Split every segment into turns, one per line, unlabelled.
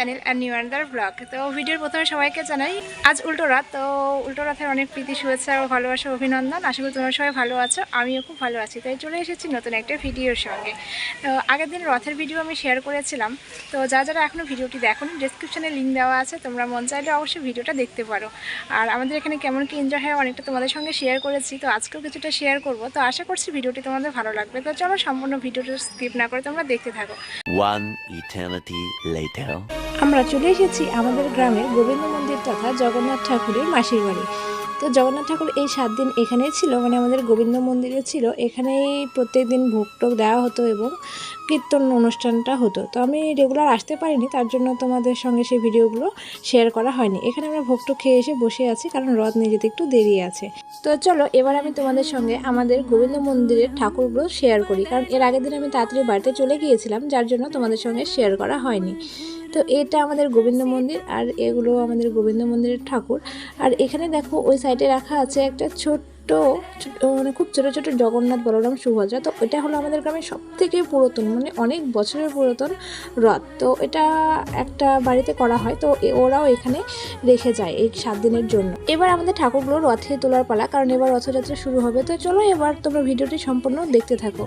Another blog তো ভিডিওর প্রথমে সবাইকে জানাই, আজ উল্টো রাত, তো উল্টো রাতের অনেক প্রীতি, শুভেচ্ছা ও ভালোবাসা, অভিনন্দন। আশা করি তোমরা সবাই ভালো আছো, আমিও খুব ভালো আছি। তাই চলে এসেছি নতুন একটা ভিডিওর সঙ্গে। তো আগের দিন রথের ভিডিও আমি শেয়ার করেছিলাম। তো যা যারা এখনও ভিডিওটি দেখোনি ডিসক্রিপশানে লিঙ্ক দেওয়া আছে, তোমরা মন চাইলে অবশ্যই ভিডিওটা দেখতে পারো। আর আমাদের এখানে কেমন কি এনজয় হয়, অনেকটা তোমাদের সঙ্গে শেয়ার করেছি, তো আজকেও কিছুটা শেয়ার করব। তো আশা করছি ভিডিওটি তোমাদের ভালো লাগবে। তো চলো সম্পূর্ণ ভিডিওটা স্কিপ না করে তোমরা দেখতে থাকো।
One eternity later.
আমরা চলে এসেছি আমাদের গ্রামের গোবিন্দ মন্দির তথা জগন্নাথ ঠাকুরের মাসির বাড়ি। তো জগন্নাথ ঠাকুর এই সাত দিন এখানেই ছিল মানে আমাদের গোবিন্দ মন্দিরে ছিল। এখানেই প্রত্যেক দিন ভোগ টোগ দেওয়া হতো এবং কীর্তন অনুষ্ঠানটা হতো। তো আমি রেগুলার আসতে পারিনি, তার জন্য তোমাদের সঙ্গে সেই ভিডিওগুলো শেয়ার করা হয়নি। এখানে আমরা ভোগ টোগ খেয়ে এসে বসে আছি, কারণ রথ নিয়ে যেতে একটু দেরি আছে। তো চলো, এবার আমি তোমাদের সঙ্গে আমাদের গোবিন্দ মন্দিরের ঠাকুরগুলো শেয়ার করি। কারণ এর আগের দিন আমি তাড়াতাড়ি বাড়িতে চলে গিয়েছিলাম, যার জন্য তোমাদের সঙ্গে শেয়ার করা হয়নি। তো এটা আমাদের গোবিন্দ মন্দির আর এগুলো আমাদের গোবিন্দ মন্দিরের ঠাকুর। আর এখানে দেখো ওই সাইডে রাখা আছে একটা ছোট্ট, ছোট- মানে খুব ছোট ছোট জগন্নাথ বলরাম সুভদ্রা তো এটা হলো আমাদের গ্রামের সব থেকে পুরাতন মানে অনেক বছরের পুরাতন রথ। তো এটা একটা বাড়িতে করা হয়, তো ওরাও এখানে রেখে যায় এই সাত দিনের জন্য। এবার আমাদের ঠাকুরগুলো রথে তোলার পালা, কারণ এবার রথযাত্রা শুরু হবে। তো চলো এবার তোমরা ভিডিওটি সম্পূর্ণ দেখতে থাকো।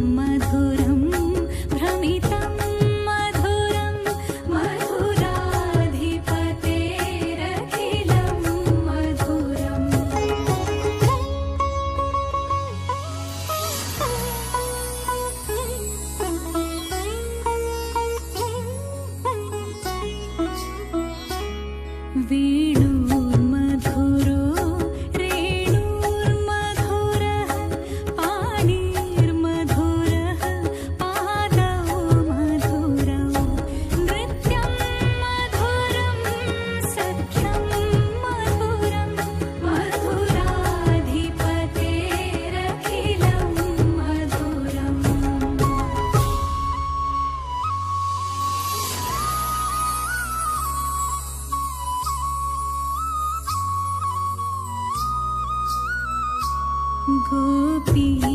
गोपी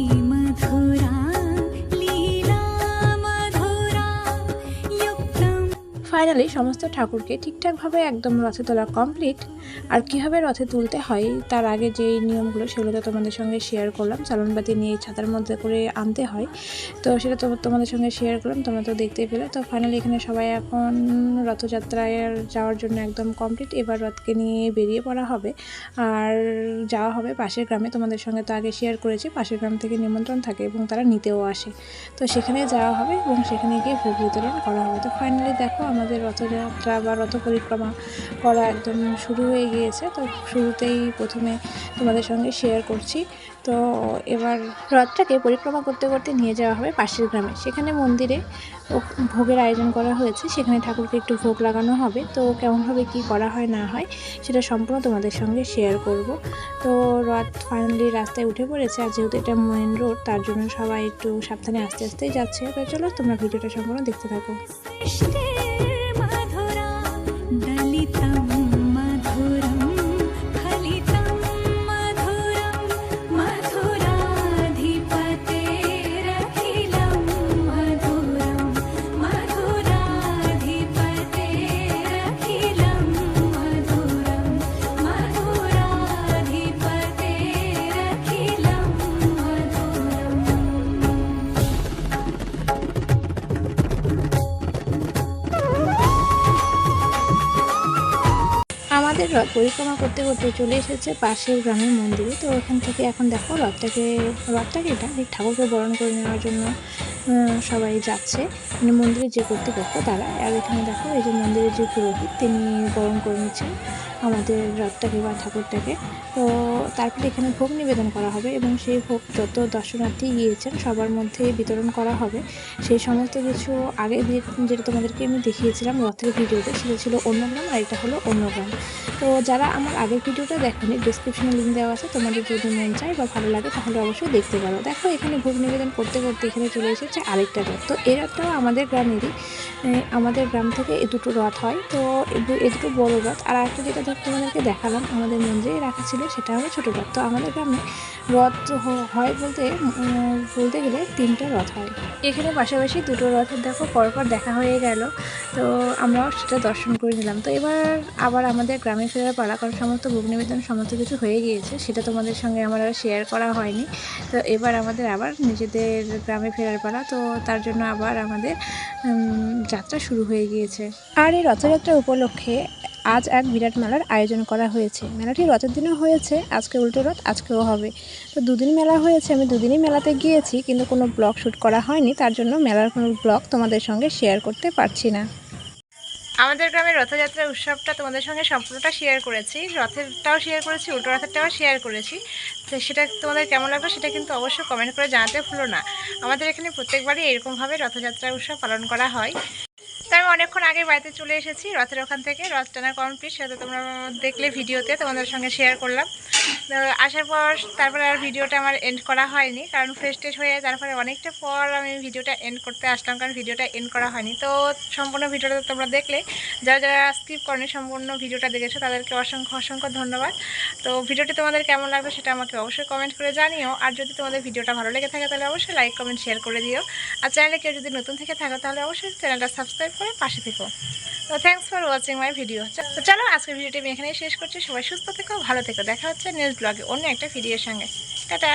ফাইনালি সমস্ত ঠাকুরকে ঠিকঠাকভাবে একদম রথে তোলা কমপ্লিট। আর কীভাবে রথে তুলতে হয়, তার আগে যে নিয়মগুলো সেগুলো তো তোমাদের সঙ্গে শেয়ার করলাম, চালনবাতি নিয়ে ছাতার মধ্যে করে আনতে হয়। তো সেটা তো তোমাদের সঙ্গে শেয়ার করলাম, তোমরা তো দেখতে পেলে। তো ফাইনালি এখানে সবাই এখন রথযাত্রায় যাওয়ার জন্য একদম কমপ্লিট। এবার রথকে নিয়ে বেরিয়ে পড়া হবে। আর যাওয়া হবে পাশের গ্রামে, তোমাদের সঙ্গে তো আগে শেয়ার করেছি, পাশের গ্রাম থেকে নিমন্ত্রণ থাকে এবং তারা নিতেও আসে। তো সেখানে যাওয়া হবে এবং সেখানে গিয়ে ভোগ বিতরণ করা হবে। তো ফাইনালি দেখো আমাদের রথযাত্রা বা রথ পরিক্রমা করা একদম শুরু হয়ে গিয়েছে। তো শুরুতেই প্রথমে তোমাদের সঙ্গে শেয়ার করছি। তো এবার রথটাকে পরিক্রমা করতে করতে নিয়ে যাওয়া হবে পাশের গ্রামে। সেখানে মন্দিরে ভোগের আয়োজন করা হয়েছে। সেখানে ঠাকুরকে একটু ভোগ লাগানো হবে। তো কেমনভাবে কি করা হয়, না হয়, সেটা সম্পূর্ণ তোমাদের সঙ্গে শেয়ার করব। তো রথ ফাইনালি রাস্তায় উঠে পড়েছে। আর যেহেতু এটা মেন রোড তার জন্য সবাই একটু সাবধানে আস্তে, আস্তেই যাচ্ছে। তো চলো তোমরা ভিডিওটা সম্পূর্ণ দেখতে থাকো। আমাদের রথ পরিক্রমা করতে করতে চলে এসেছে পাশের গ্রামের মন্দিরে। তো ওখান থেকে এখন দেখো রথটাকে রথটাকে এটা ঠাকুরকে বরণ করে নেওয়ার জন্য সবাই যাচ্ছে। মানে মন্দিরের যে কর্তৃপক্ষ তারা। আর এখানে দেখো এই যে মন্দিরের যে পুরোহিত, তিনি বরণ করে নিচ্ছেন। আমাদের রথটাকে বা ঠাকুরটাকে। তো তারপরে এখানে ভোগ নিবেদন করা হবে এবং সেই ভোগ যত দর্শনার্থী গিয়েছেন সবার মধ্যে বিতরণ করা হবে। সেই সমস্ত কিছু আগে যেটা তোমাদেরকে আমি দেখিয়েছিলাম রথের ভিডিওতে সেটা ছিল অন্য গ্রাম আর এটা হলো অন্য গ্রাম। তো যারা আমার আগের ভিডিওটা দেখোনি ডিসক্রিপশনে লিঙ্ক দেওয়া আছে, তোমাদের যদি মন চায় বা ভালো লাগে তাহলে অবশ্যই দেখতে পারো। দেখো, এখানে ভোগ নিবেদন করতে করতে এখানে চলে এসেছে আরেকটা রথ। তো এই রথটাও আমাদের গ্রামেরই আমাদের গ্রাম থেকে এ দুটো রথ হয়। তো এ দুটো বড় রথ। আর একটা যেটা ধর তোমাদেরকে দেখালাম, আমাদের মন্দিরে রাখা ছিল সেটা হলো ছোটো রথ তো আমাদের গ্রামে রথ হয় বলতে বলতে গেলে তিনটা রথ হয়। এখানে পাশাপাশি দুটো রথের দেখো, পরপর দেখা হয়ে গেল। তো আমরাও সেটা দর্শন করে নিলাম। তো এবার আবার আমাদের গ্রামে ফেরার পালা কারণ সমস্ত ভোগ নিবেদন সমস্ত কিছু হয়ে গিয়েছে, সেটা তোমাদের সঙ্গে আমার আর শেয়ার করা হয়নি। তো এবার আমাদের আবার নিজেদের গ্রামে ফেরার পালা, তো তার জন্য আবার আমাদের যাত্রা শুরু হয়ে গিয়েছে। আর এই রথযাত্রা উপলক্ষে আজ এক বিরাট মেলার আয়োজন করা হয়েছে। মেলাটি রথের দিনও হয়েছে, আজকে উল্টো রথ, আজকেও হবে। তো দুদিন মেলা হয়েছে, আমি দুদিনই মেলাতে গিয়েছি, কিন্তু কোনো ব্লগ শ্যুট করা হয়নি, তার জন্য মেলার কোনো ব্লগ তোমাদের সঙ্গে শেয়ার করতে পারছি না। আমাদের গ্রামের রথযাত্রা উৎসবটা তোমাদের সঙ্গে সম্পূর্ণটা শেয়ার করেছি, রথেরটাও শেয়ার করেছি, উল্টো রথেরটাও শেয়ার করেছি। তো সেটা তোমাদের কেমন লাগল সেটা কিন্তু অবশ্যই কমেন্ট করে জানাতে ভুলো না। আমাদের এখানে প্রত্যেকবারই এরকমভাবে রথযাত্রা উৎসব পালন করা হয়। আমি অনেকক্ষণ আগে বাড়িতে চলে এসেছি, রথের ওখান থেকে, রথ টানা কমপ্লিট, সেটা তোমরা দেখলে ভিডিওতে, তোমাদের সঙ্গে শেয়ার করলাম। আসার পর তারপরে আর ভিডিওটা আমার এন্ড করা হয়নি, কারণ ফ্রেশ টেশ হয়ে তারপরে অনেকটা পর আমি ভিডিওটা এন্ড করতে আসলাম, কারণ ভিডিওটা এন্ড করা হয়নি। তো সম্পূর্ণ ভিডিওটা তোমরা দেখলে, যারা যারা স্কিপ করেনি সম্পূর্ণ ভিডিওটা দেখেছ, তাদেরকে অসংখ্য অসংখ্য ধন্যবাদ। তো ভিডিওটি তোমাদের কেমন লাগবে সেটা আমাকে অবশ্যই কমেন্ট করে জানিও, আর যদি তোমাদের ভিডিওটা ভালো লেগে থাকে তাহলে অবশ্যই লাইক কমেন্ট শেয়ার করে দিও। আর চ্যানেলে কেউ যদি নতুন থেকে থাকো তাহলে অবশ্যই চ্যানেলটা সাবস্ক্রাইব করে পাশে থেকো। তো thanks for watching my video তো চলো আজকের ভিডিওটি আমি এখানেই শেষ করছি, সবাই সুস্থ থেকো, ভালো থেকো, দেখা হচ্ছে নেক্সট ব্লগে অন্য একটা ভিডিওর সঙ্গে। টাটা!